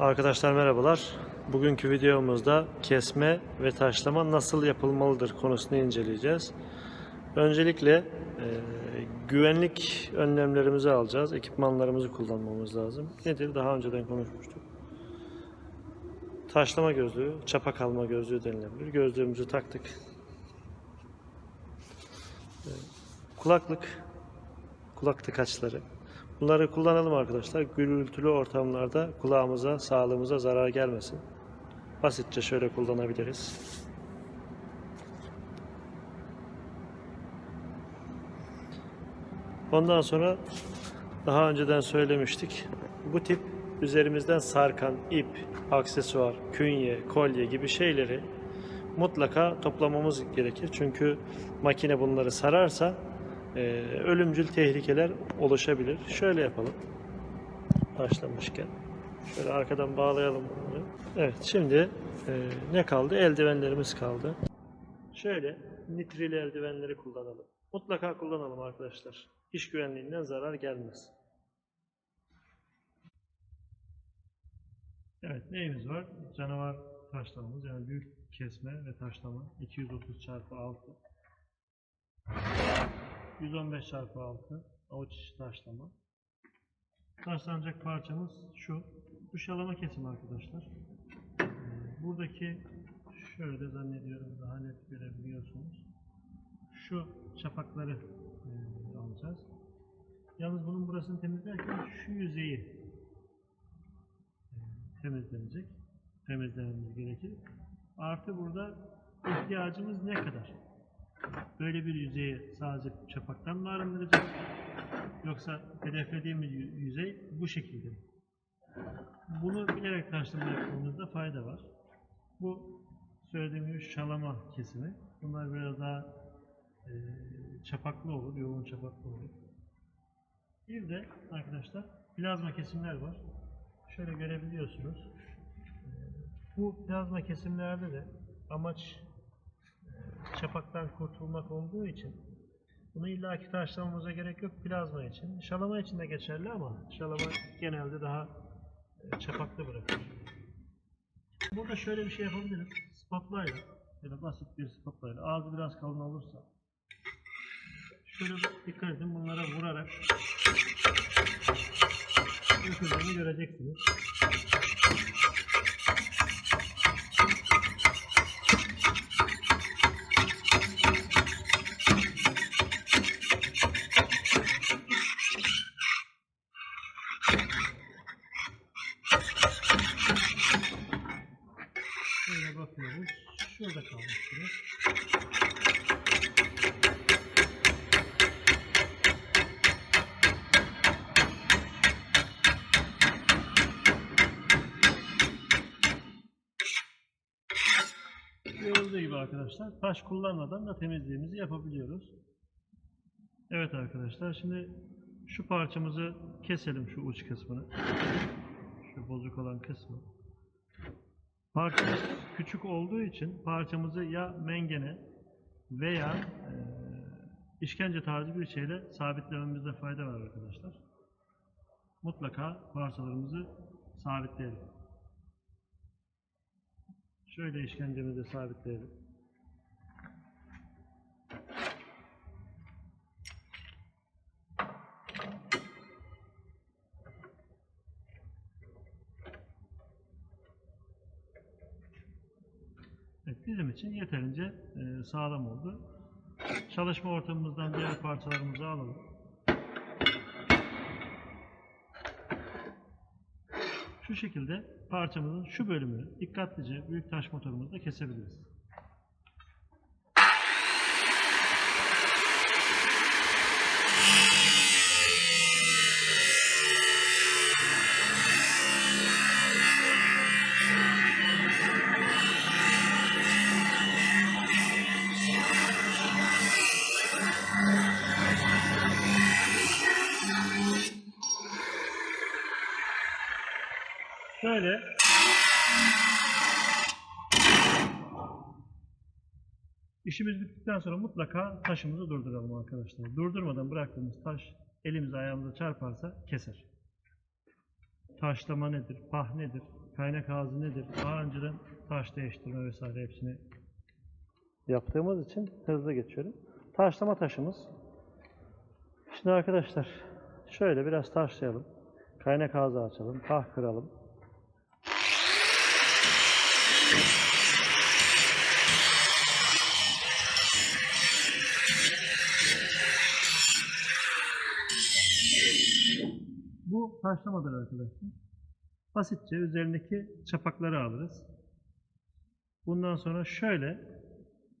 Arkadaşlar merhabalar. Bugünkü videomuzda kesme ve taşlama nasıl yapılmalıdır konusunu inceleyeceğiz. Öncelikle e, güvenlik önlemlerimizi alacağız. Ekipmanlarımızı kullanmamız lazım. Nedir? Daha önceden konuşmuştuk. Taşlama gözlüğü, çapa kalma gözlüğü denilebilir. Gözlüğümüzü taktık. E, kulaklık, kulak tıkaçları. Bunları kullanalım arkadaşlar. Gürültülü ortamlarda kulağımıza, sağlığımıza zarar gelmesin. Basitçe şöyle kullanabiliriz. Ondan sonra daha önceden söylemiştik. Bu tip üzerimizden sarkan ip, aksesuar, künye, kolye gibi şeyleri mutlaka toplamamız gerekir. Çünkü makine bunları sararsa ölümcül tehlikeler oluşabilir. Şöyle yapalım. Başlamışken. Şöyle arkadan bağlayalım bunları. Evet şimdi e, ne kaldı? Eldivenlerimiz kaldı. Şöyle nitrili eldivenleri kullanalım. Mutlaka kullanalım arkadaşlar. İş güvenliğinden zarar gelmez. Evet neyimiz var? Canavar taşlamamız yani büyük kesme ve taşlama 230 çarpı 6 115 çarpı 6 avuç içi taşlama. Taşlanacak parçamız şu. Bu şalama kesim arkadaşlar. Ee, Buradaki şöyle zannediyorum daha net görebiliyorsunuz. Şu çapakları e, alacağız. Yalnız bunun burasını temizlerken şu yüzeyi e, temizlenecek. Temizlememiz gerekir. Artı burada ihtiyacımız ne kadar? Böyle bir yüzeyi sadece çapaktan mı arındıracağız? Yoksa hedeflediğimiz yü- yüzey bu şekilde. Bunu bilerek taşlama yapmamızda fayda var. Bu söylediğim gibi şalama kesimi. Bunlar biraz daha e, çapaklı olur, yoğun çapaklı olur. Bir de arkadaşlar plazma kesimler var. Şöyle görebiliyorsunuz. E, Bu plazma kesimlerde de amaç çapaktan kurtulmak olduğu için bunu illaki taşlamamıza gerek yok plazma için. Şalama için de geçerli ama şalama genelde daha e, çapaklı bırakır. Burada şöyle bir şey yapabiliriz. Spatlayla, böyle basit bir spatlayla, ağzı biraz kalın olursa şöyle dikkat edin bunlara vurarak döküldüğünü göreceksiniz. Şöyle bakıyoruz. Şurada kalmış biraz. Görüldüğü gibi arkadaşlar taş kullanmadan da temizliğimizi yapabiliyoruz. Evet arkadaşlar şimdi şu parçamızı keselim şu uç kısmını. Şu bozuk olan kısmı. Parçamız küçük olduğu için parçamızı ya mengene veya e, işkence tarzı bir şeyle sabitlememizde fayda var arkadaşlar. Mutlaka parçalarımızı sabitleyelim. Şöyle işkencemizi sabitleyelim. Evet, bizim için yeterince e, sağlam oldu. Çalışma ortamımızdan diğer parçalarımızı alalım. Şu şekilde parçamızın şu bölümünü dikkatlice büyük taş motorumuzla kesebiliriz. Şöyle İşimiz bittikten sonra mutlaka taşımızı durduralım arkadaşlar. Durdurmadan bıraktığımız taş elimize ayağımıza çarparsa keser. Taşlama nedir? Pah nedir? kaynak ağzı nedir? Daha önceden taş değiştirme vesaire hepsini yaptığımız için hızlı geçiyorum. Taşlama taşımız. Şimdi arkadaşlar şöyle biraz taşlayalım. Kaynak ağzı açalım. Tah kıralım. Bu taşlamadır arkadaşlar. Basitçe üzerindeki çapakları alırız. Bundan sonra şöyle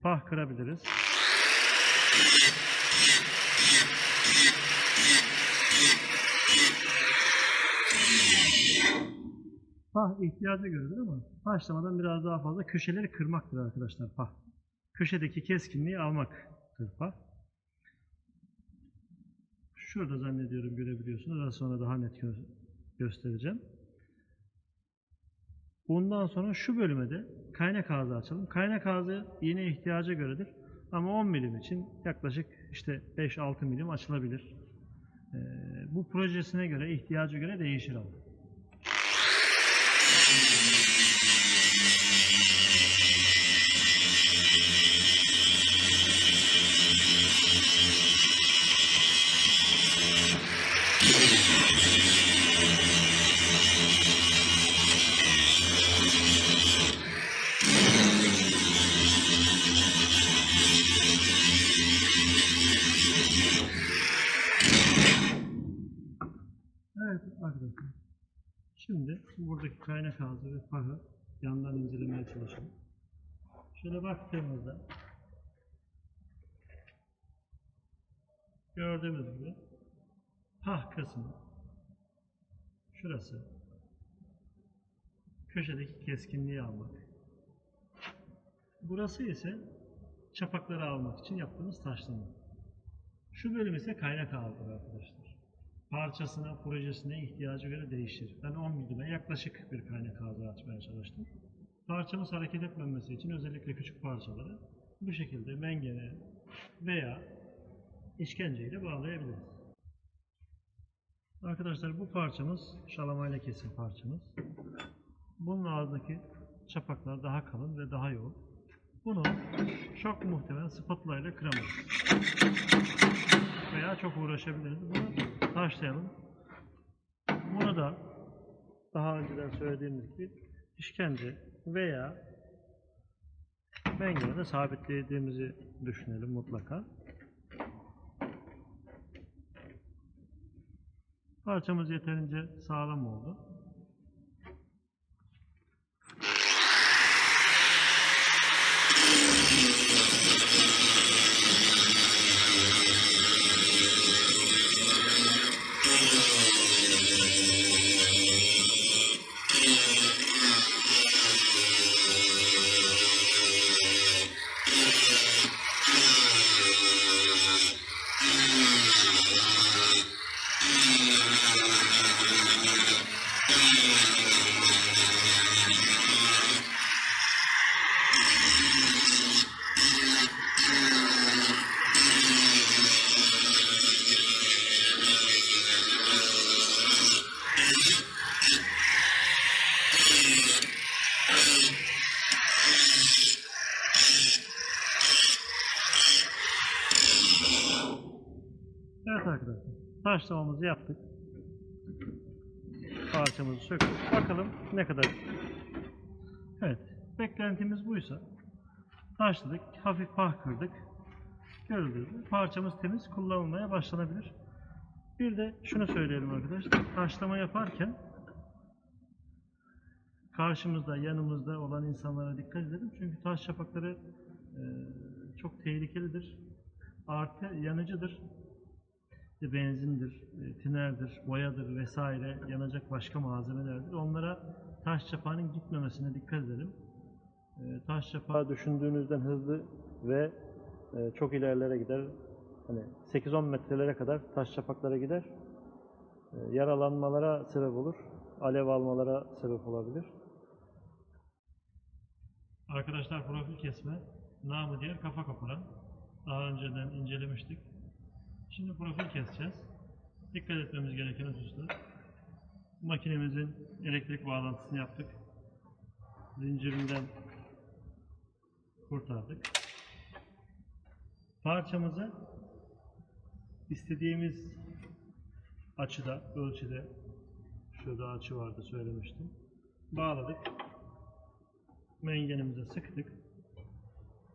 pah kırabiliriz. Pah ihtiyaca göredir ama taşlamadan biraz daha fazla köşeleri kırmaktır arkadaşlar pah. Köşedeki keskinliği almaktır pah. Şurada zannediyorum görebiliyorsunuz. Daha sonra daha net gö- göstereceğim. Bundan sonra şu bölüme de kaynak ağzı açalım. Kaynak ağzı yine ihtiyaca göredir. Ama 10 milim için yaklaşık işte 5-6 milim açılabilir. Ee, bu projesine göre, ihtiyaca göre değişir ama. Kaynak ağzı ve pahı yandan incelemeye çalışalım. Şöyle baktığımızda gördüğümüz gibi pah kısmı şurası köşedeki keskinliği almak. Burası ise çapakları almak için yaptığımız taşlama. Şu bölüm ise kaynak ağzıdır arkadaşlar parçasına, projesine ihtiyacı göre değişir. Ben 10 milime yaklaşık bir kaynak ağzı açmaya çalıştım. Parçamız hareket etmemesi için özellikle küçük parçaları bu şekilde mengene veya işkenceyle bağlayabiliriz. Arkadaşlar bu parçamız şalamayla kesim parçamız. Bunun ağzındaki çapaklar daha kalın ve daha yoğun. Bunu çok muhtemelen spatula ile kıramayız veya çok uğraşabiliriz. Bunu taşlayalım. Bunu da daha önceden söylediğimiz gibi işkence veya mengenede sabitlediğimizi düşünelim mutlaka. Parçamız yeterince sağlam oldu. Evet arkadaşlar. Taşlamamızı yaptık. Parçamızı söktük. Bakalım ne kadar. Evet. Beklentimiz buysa taşladık. Hafif pah kırdık. Görüldüğü gibi parçamız temiz. Kullanılmaya başlanabilir. Bir de şunu söyleyelim arkadaşlar. Taşlama yaparken karşımızda, yanımızda olan insanlara dikkat edelim. Çünkü taş çapakları e, çok tehlikelidir. Artı yanıcıdır. İşte benzindir, e, tinerdir, boyadır vesaire yanacak başka malzemelerdir. Onlara taş çapağının gitmemesine dikkat edelim. E, Taş çapağı düşündüğünüzden hızlı ve e, çok ilerlere gider. Hani 8-10 metrelere kadar taş çapaklara gider. E, Yaralanmalara sebep olur. Alev almalara sebep olabilir. Arkadaşlar profil kesme namı diğer kafa koparan. Daha önceden incelemiştik. Şimdi profil keseceğiz. Dikkat etmemiz gereken hususlar. Makinemizin elektrik bağlantısını yaptık. zincirinden kurtardık. Parçamızı istediğimiz açıda, ölçüde şurada açı vardı söylemiştim. Bağladık. Mengenimize sıktık.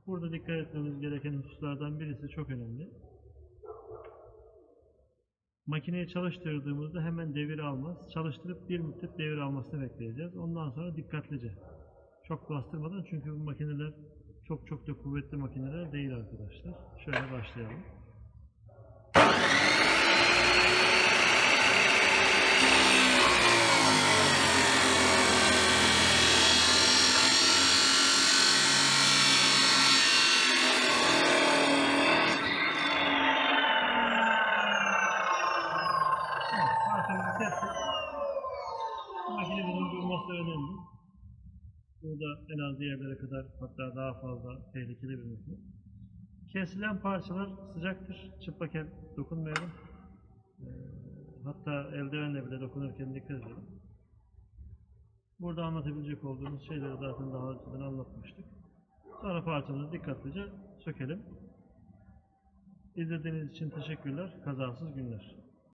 Burada dikkat etmemiz gereken hususlardan birisi çok önemli. Makineyi çalıştırdığımızda hemen devir almaz. Çalıştırıp bir müddet devir almasını bekleyeceğiz. Ondan sonra dikkatlice. Çok bastırmadan çünkü bu makineler çok çok da kuvvetli makineler değil arkadaşlar. Şöyle başlayalım. Evet, parçamızı kestik. Makinemizin durması önemli. Burada en az diğerlere kadar hatta daha fazla tehlikeli bir makine. Kesilen parçalar sıcaktır. Çıplak el dokunmayalım. Ee, hatta eldivenle bile dokunurken dikkat edelim. Burada anlatabilecek olduğumuz şeyleri zaten daha önceden anlatmıştık. Sonra parçamızı dikkatlice sökelim. İzlediğiniz için teşekkürler. Kazasız günler.